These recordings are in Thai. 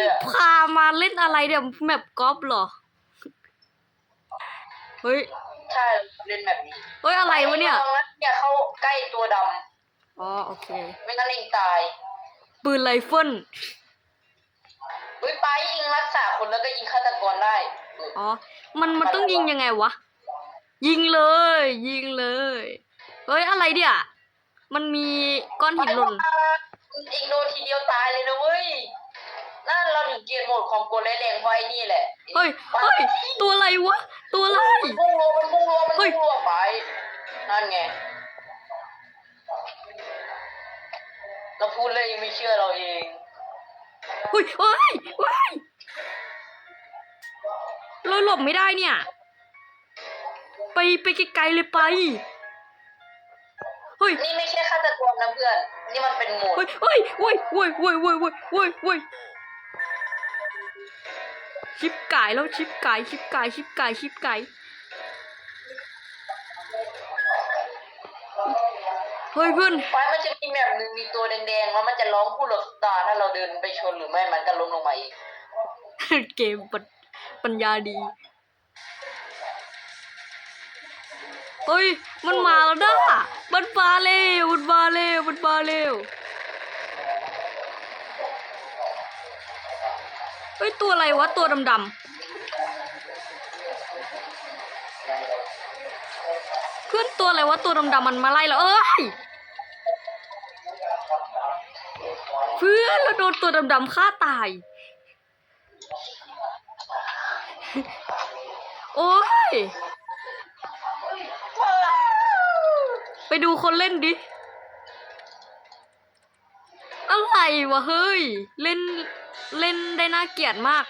เลยอะพามาเล่นอะไรเดี๋ยวแมปกอล์ฟเหรอ เฮ้ย ใช่เล่นแบบนี้เฮ้ยอะไรวะเนี่ยไอ้องอย่าเข้าใกล้ตัวดอ๋อโอเคำไม่งั้นเองตายปืนไรเฟิล เฮ้ยไปยิงรักษาคนแล้วก็ยิงฆาตกรได้เอออ๋อ มันมันต้องยิงยังไงวะ ยิงเลย ยิงเลย เฮ้ยอะไรเดี๋ยมันมีก้อนหินหล่นเองโดนทีเดียวตายเลยนะเว้ย นั่นเราถึงเกลียดโหมดความกลัวและแรงเพราะไอ้นี่แหละเฮ้ยเฮ้ยตัวอะไรวะ ตัวอะไร มันพุ่งรัวมันพุ่งรัวมันเฮ้พุ่ยงรัวไป นั่นไง เราพูดเลยยังไม่เชื่อเราเองเฮ้ยเฮ้ยเฮ้ยเราหลบไม่ได้เนี่ย ไปไปไกลๆเลยไปเฮ้ยนี่ไม่ใช่ฆาตกรนะเพื่อน นี่มันเป็นโหมดเฮ้ยเฮ้ยเฮ้ยเฮ้ยเฮ้ยเฮ้ยเฮ้ยเฮ้ยเฮ้ย ชิปไก่แล้วชิปไก่ชิปไก่ชิปไก่ชิปไก่เฮ้ยเพื่อนไฟมันจะมีแบบหนึ่งมีตัวแดงๆแล้วมันจะร้องพูดหลบตาถ้าเราเดินไปชนหรือไม่มันก็ล้มลงมาเองเกมปัญปัญญาดีเฮ้ย มันมาแล้วด้ามันมาเร็วมันมาเร็วมันมาเร็ว เฮ้ย ตัวอะไรวะ ตัวดำๆเพื่อนตัวอะไรวะ ตัวดำๆมันมาไล่แล้วเอ้ย เพื่อนเราโดนตัวดำๆฆ่าตาย โอ้ย ไปดูคนเล่นดิ อะไรวะเฮ้ย เล่น เล่นได้น่าเกลียดมาก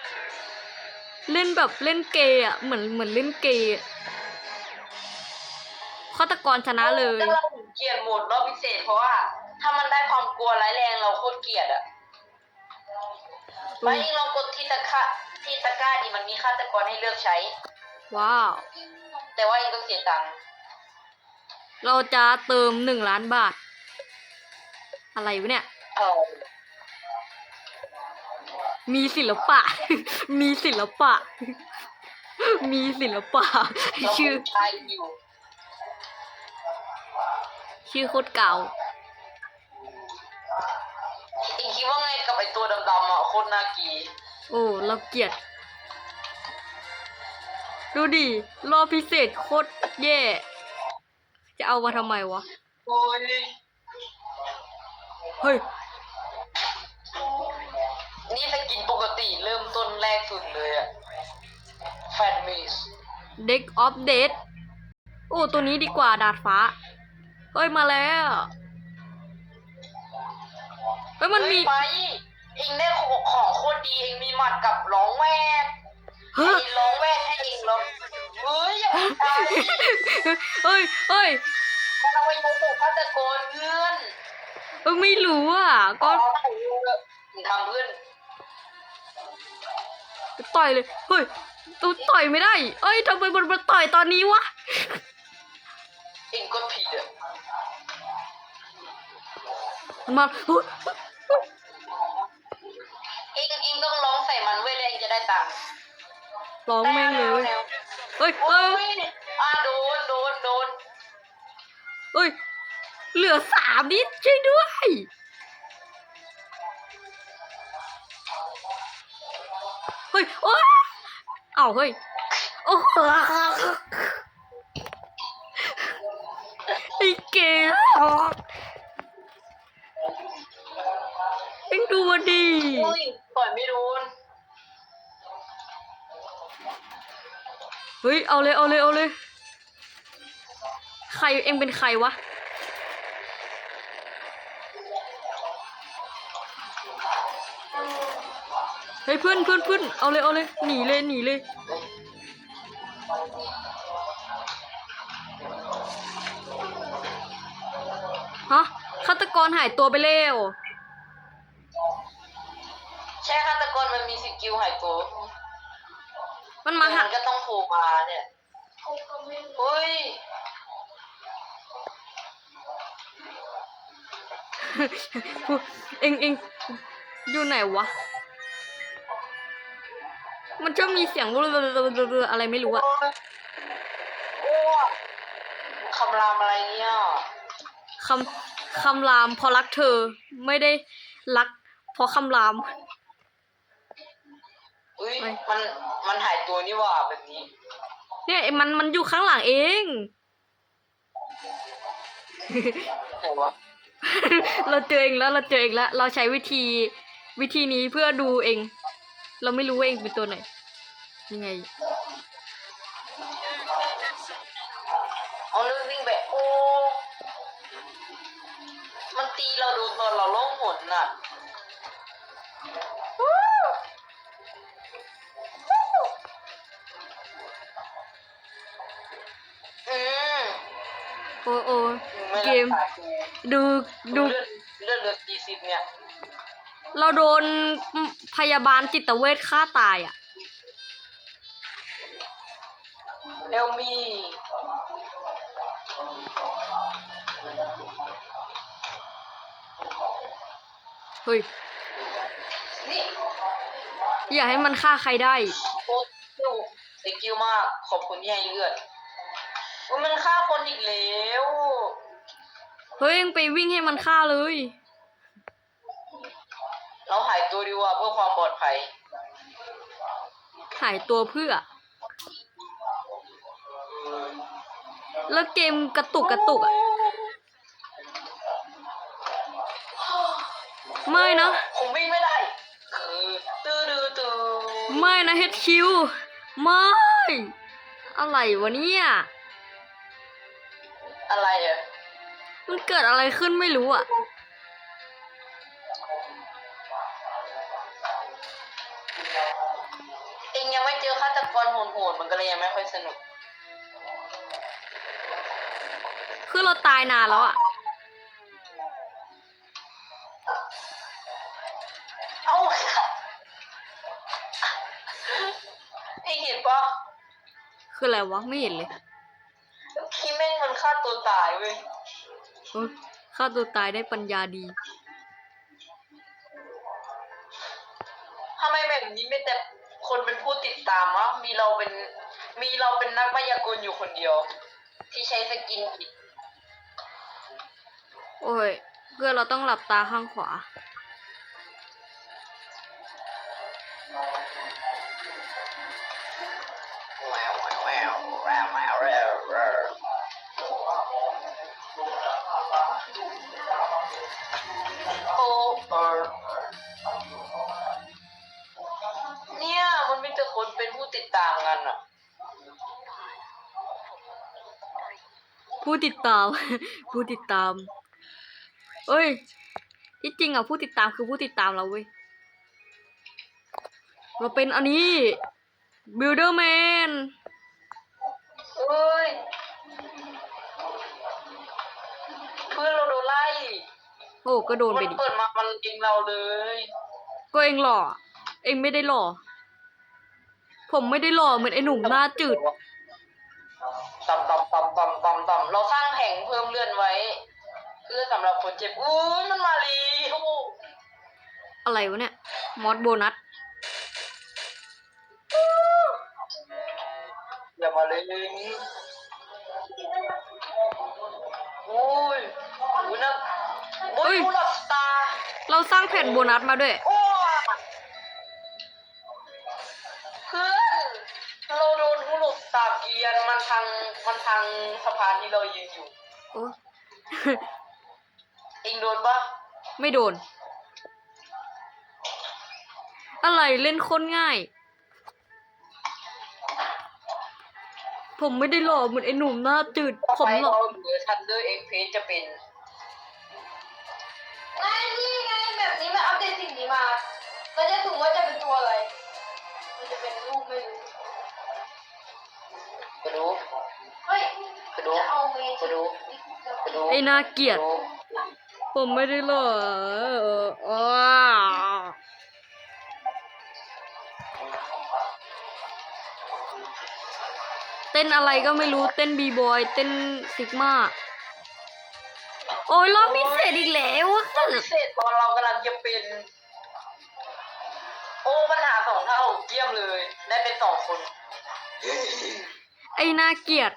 เล่นแบบเล่นเกย์อะเหมือนเหมือนเล่นเกย์อะฆาตกรชนะเลยถ้าเราถึงเกลียดโหมดรอบพิเศษเพราะว่า ถ้ามันได้ความกลัวร้ายแรงเราโคตรเกลียดอะไปยิงลองกดที่ตะกร้าที่ตะกร้าดิมันมีฆาตกรให้เลือกใช้ ว้าว แต่ว่าเองต้องเสียตังค์เราจะเติมหนึ่งล้านบาท อะไรวะเนี่ยเออ มีศิลปะ มีศิลปะ มีศิลปะเราชื่อใช้อยู่ชื่อโคตรเก่า เองคิดว่าไงกับไอตัวดำๆอะโคตรน่าเกลียดโอ้เราเกลียด ดูดิ รอบพิเศษโคตรแย่ จะเอามาทำไมวะ โอ้ย เฮ้ย นี่ถ้ากินปกติเริ่มต้นแรกสุดเลยอะแฟตมิสเด็กออฟเดตโอ้ตัวนี้ดีกว่าดาดฟ้า เฮ้ยมาแล้วเฮ้ยมันมีไปเองได้ของของโคตรดีเองมีหมัดกับร้องแวกเฮ้ยไอ้ร้องแวกให้เองร้องเฮ้ยอย่าไปตายเฮ้ยเฮ้ยมันเอาไปโมโหฆาตกรเพื่อนเออไม่รู้อะก็เอาไปเลยมึงทำเพื่อน ต่อยเลย เฮ้ยตัวต่อยไม่ได้ เอ้ยทำไมมันมาต่อยตอนนี้วะเองก็ผิดอะมันมาเฮ้ยเองเองต้องร้องใส่มันเว้ยแล้วเองจะได้ตังค์ร้องแม่งเลยแนวเฮ้ยโอ้เฮ้ยยอ่าโดนโดนโดนเฮ้ย เหลือสามนิดช่วยด้วย ยโอ้ยเอ้าเฮ้ย โอ้โหไอ้เก๋เอ็งดูมันดีอุ้ยปล่อยไม่โดนเฮ้ย เอาเลย เอาเลย เอาเลย ใครเอ็งเป็นใครวะ ฮ้ยเพื่อนเพื่อนเพื่อนเอาเลยเอาเลยหนีเลยหนีเลยฮะฆาตกรหายตัวไปแล้วใช่ฆาตกรมันมีสกิลหายตัวมันมาหานก็ต้องโผล่มาเนี่ยเฮ้ยเอ็งเอ็งอยู่ไหนวะ มันชอบมีเสียงอะไรไม่รู้อะโอ้คำรามอะไรเนี่ยคำคำรามเพราะรักเธอไม่ได้รักเพราะคำราม อุ้ยไม่มัน มันหายตัวนี่หว่าแบบนี้ เนี่ยมันมันอยู่ข้างหลังเองไหนวะเราเจอเองแล้วเราเจอเองแล้ว เราใช้วิธีวิธีนี้เพื่อดูเอง เราไม่รู้ว่าเองเป็นตัวไหน ยังไง เอาเรื่องวิ่งไปโอ้ มันตีเราดูตอนเราล่องหนน่ะ อืมโอ้โอ้ไม่เกมรัษากูดู ดู เลือดเลือดเหลือสี่สิบเนี่ย เราโดนพยาบาลจิตเวชฆ่าตายอะเอลมีเฮ้ยนี่อย่าให้มันฆ่าใครได้ โคตรดูสกิลมาก ขอบคุณที่ให้เลือดอุ๊ยมันฆ่าคนอีกแล้ว เฮ้ยเองไปวิ่งให้มันฆ่าเลย เราหายตัวดีกว่าเพื่อความปลอดภัย หายตัวเพื่อ แล้วเกมกระตุกกระตุกอะไม่นะ ผมวิ่งไม่ได้คือตื้อดื้อตื้อไม่นะเฮดคิว ไม่ อะไรวะเนี่ย อะไรอะมันเกิดอะไรขึ้นไม่รู้อะ ยังไม่เจอฆาตกรโหดๆมันก็เลยยังไม่ค่อยสนุก คือเราตายนานแล้วอะ เอ้าเองเห็นปะคืออะไรวะไม่เห็นเลยคีแม่งมันฆ่าตัวตายเว้ยเอ้ยฆ่าตัวตายได้ปัญญาดี ทำไมแบบนี้ไม่แต่ คนเป็นผู้ติดตามวะมีเราเป็น มีเราเป็นนักมายากลอยู่คนเดียว ที่ใช้สกินผิดโอ้ย เพื่อนเราต้องหลับตาข้างขวาแววแววแววแววแววแววแววโอ้เามกันอะผู้ติดตาม ผู้ติดตาม เอ้ย ที่จริงอะผู้ติดตามคือผู้ติดตามเราเว้ย เราเป็นอันนี้ Builderman เอ้ย เพื่อนเราโดนไล่โอ้ก็โดนมัไปนดิเปิดมา มันยิงเราเลย ก็เองหล่อ เองไม่ได้หล่อ ผมไม่ได้หล่อเหมือนไอ้หนุ่มหน้าจืด ต่ำต่ำต่ำต่ำต่ำต่ำเราสร้างแผงเพิ่มเลื่อนไว้ เพื่อสำหรับคนเจ็บอุ้ยมันมาลีโอ้โหอะไรวะเนี่ย มอสโบนัส อย่ามาเลยโอ้ยอุ้ยนะโอ้ยผู้หลับตา เราสร้างแผ่นโบนัสมาด้วย โอ้ ทางมันทางสะพานที่เรายืนอยู่ โอ้เองโดนปะไม่โดน อะไรเล่นโคนง่าย ผมไม่ได้หล่อเหมือนไอ้หนุ่มหน้าจืดต่อผมไปหล่อเราเหลือทันเดอร์เอ็กเพจะเป็นไงนี่ไงแบบนี้มันอัปเดตสิ่งนี้มา เราจะถูกว่าจะเป็นตัวอะไร มันจะเป็นรูปไม่รู้ ไปดูเฮ้ยไปดูจะเอาเมย์ไปดูไปดูไอ้น่าเกลียดไปดูผมไม่ได้หล่อเอออ้าเต้นอะไรก็ไม่รู้เต้นบีบอยเต้นซิกมาโอ้ยรอบพิเศษอีกแล้วอะตอนพิเศษตอนเรากำลังจะเป็น โอ้ปัญหาสองเท่าเยี่ยมเลย ได้เป็นสองคน ไอ้น่าเกลียด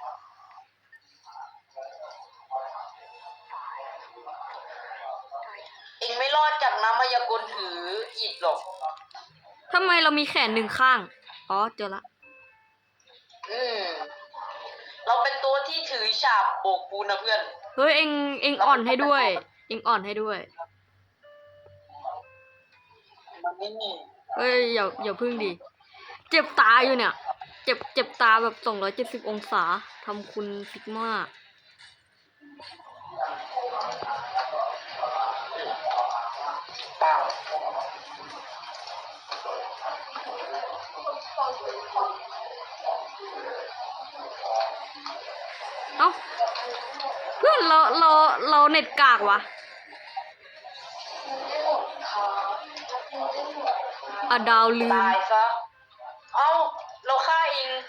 เองไม่รอดจากน้ำมายากลถืออิดหรอก ทำไมเรามีแขนหนึ่งข้าง อ๋อ เจอละ อืม เราเป็นตัวที่ถือฉาบโบกปูนนะเพื่อน เฮ้ย เอ็งเอ็งอ่อนให้ด้วย เอ็งอ่อนให้ด้วย มันไม่มี เฮ้ยอย่าอย่าพึ่งดิ เจ็บตาอยู่เนี่ย เจ็บเจ็บตาแบบสองร้อยเจ็ดสิบองศาทำคุณซิกมาเปล่าเอ้าเพื่อนเราเราเราเน็ตกากวะอะดาวลืมตายซะ ราฆ่าเอง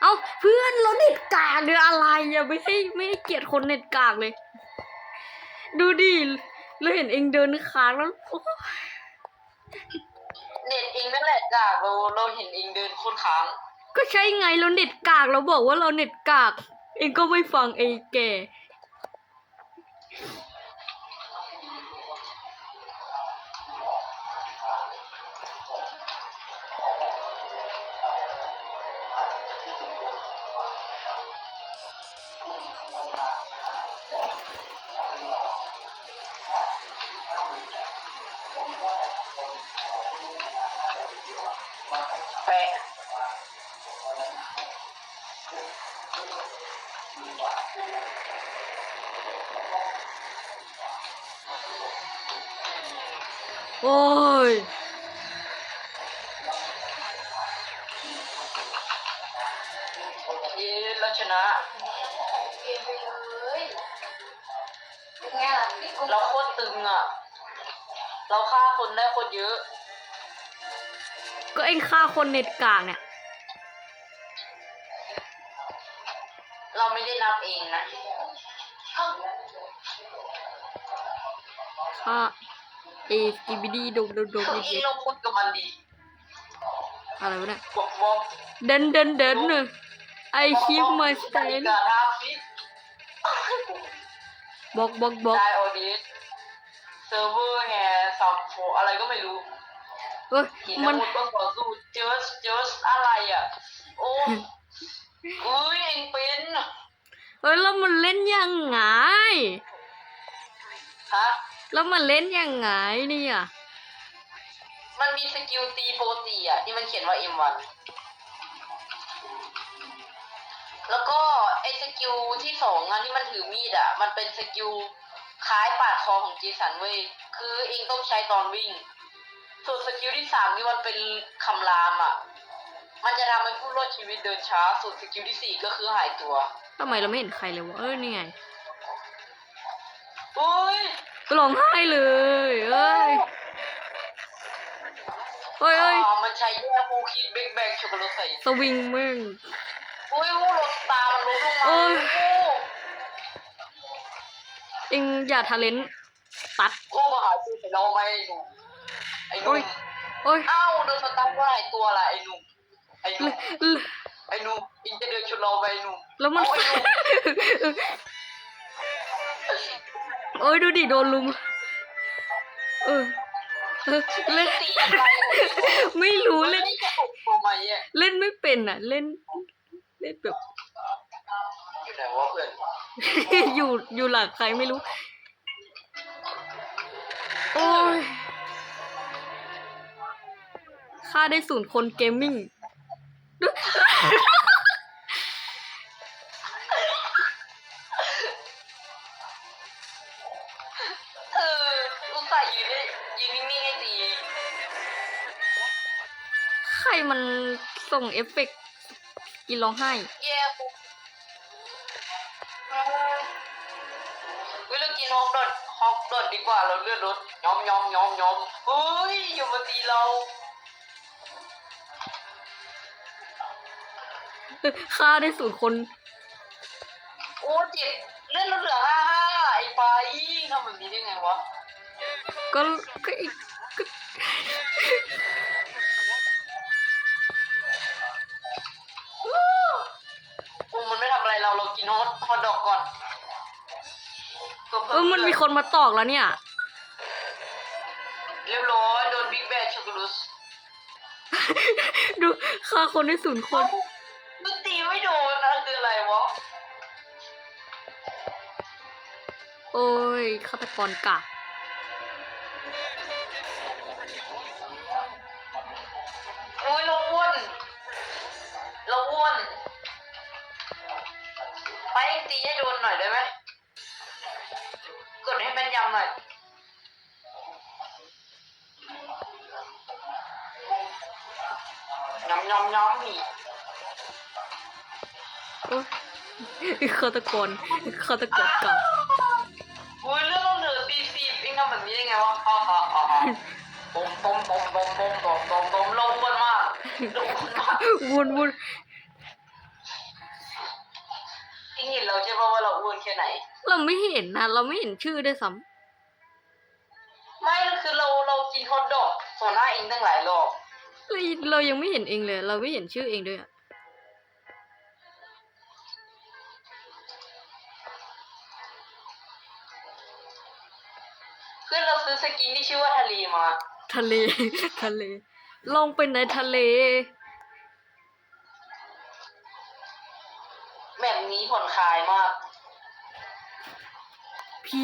เอ้าเพื่อนเราเน็ตกากหรืออะไรอย่าไม่ให้ไม่ให้เกลียดคนเน็ตกากเลย ดูดิเราเห็นเองเดินค้างแล้วโอ้เน็ตเองนั่นแหละจากเราเราเห็นเองเดินคนค้าง ก็ใช่ไงเราเน็ตกากเราบอกว่าเราเน็ตกาก เองก็ไม่ฟังไอ้แก โอ้ยเย้เราชนะ เกมไปเลยเป็นไงล่ะพี่กูเราโคตรตึงอะ เราฆ่าคนได้คนเยอะ ก็เองฆ่าคนเน็ตกากเนี่ย เราไม่ได้นับเองนะ ฆ่า เอสกีบีดีโดมโดมโดมเออีงเราพูดกับมันดีอะไรวะเนี่ยบอกบอกเดินเดินเดินเลยไอคิปมาสเตนการทาฟิตบอกบอกบอกได้ออดิสเซิร์ฟเวอร์แฮร์ซัมโฟอะไรก็ไม่รู้เอ้ยหินมันน้ำมันต้องต่อสู้เจอสเจอสอะไรอะโอ้อุ้ยเองเป็นเอ้ยแล้วมันเล่นยังไงฮะ แล้วมันเล่นยังไงเนี่ยมันมีสกิลตีโปรตีอะที่มันเขียนว่า M1 แล้วก็ไอ้สกิลที่สองอันที่มันถือมีดอะ มันเป็นสกิลคล้ายปาดคอของเจสันเว้ยคือเองต้องใช้ตอนวิ่ง ส่วนสกิลที่สามนี่มันเป็นคำรามอะ มันจะทำให้ผู้รอดชีวิตเดินช้า ส่วนสกิลที่สี่ก็คือหายตัวทำไมเราไม่เห็นใครเลยวะเอ้ยนี่ไงอุ้ยก็ ร้องไห้เลยเอ้ยเอ้ยเอ้ยอ่ามันใช้แย่คูคิดเบกแบงช็อกโกแลตใส่สวิงแม่งอุ้ยวู้รถตามันลดลงมาโอ้ยโอ้เอ็งอย่าทะเลนตัดโอ้มาหาซื้อใส่เราไหมไอ้หนุ่มไอ้หโอ้นุ่ยมโอ้ยอ้าวเดินสตาร์ทว่าไอ้ตัวละไอ้หนุ่มไอ้หเลนุ่มเลไอ้หนุ่มอิงจะเดินชนเราไปไอ้หนุ่มแล้วมันเอาไอ้หนุ่ม โอ้ยดูดิโดนลุม เออเล่นไม่รู้เล่น เล่นไม่เป็นอะ เล่น เล่นแบบอยู่อนอยู่อยู่หลังใครไม่รู้ โอ้ยค่าได้ศูนย์คนเกมมิ่ง ส่งเอฟเฟกต์กินร้องไห้แย่ปุ๊บวิลกินฮอกดอทฮอกดอทดีกว่าเราเลือดรถยอมยอมยอมยอมเฮ้ยอย่ามาตีเราค่าได้ศูนย์คน โอ้เจ็บเลื่อนรถเหลือห้าห้าไอ้ไปทำแบบนี้ได้ไงวะก็ก็อีกก็ โน้ตฮอตดอกก่อนเออมันมีคนมาตอกแล้วเนี่ย เรียบร้อยโดนบิ๊กแบนช็กโกแลตดูฆ่าคนได้ศูนย์คน มันตีไม่โดนนะคืออะไรวะโอ้ยฆาตกรกะโอ้ยเราอ้วนเราอ้วน ไปตีให้โดนหน่อยได้ไหมกดให้แม่นยำหน่อยยำยำยำอีกโอ้ยฆาตกรฆาตกรกะอุ้ยเรื่องเหลือสี่สิบเองทำแบบนี้ได้ไงวะฮ่าฮ่าฮ่าฮ่าปมปมปมปมปมปมปมปมเราอ้วนมากเราอ้วนมากวนวน เราอ้วนแค่ไหน เราไม่เห็นนะเราไม่เห็นชื่อด้วยซ้ไม่คือเราเรากินฮอทดอกส่วนหน้าเองตั้งหลายรอบำเฮ้ยเรายังไม่เห็นเองเลย เราไม่เห็นชื่อเองด้วยอะเพื่อนเราซื้อสกินที่ชื่อว่าทะเลมา ทะเล ทะเล ลงไปในทะเล แบบนี้ผ่อนคลายมาก কি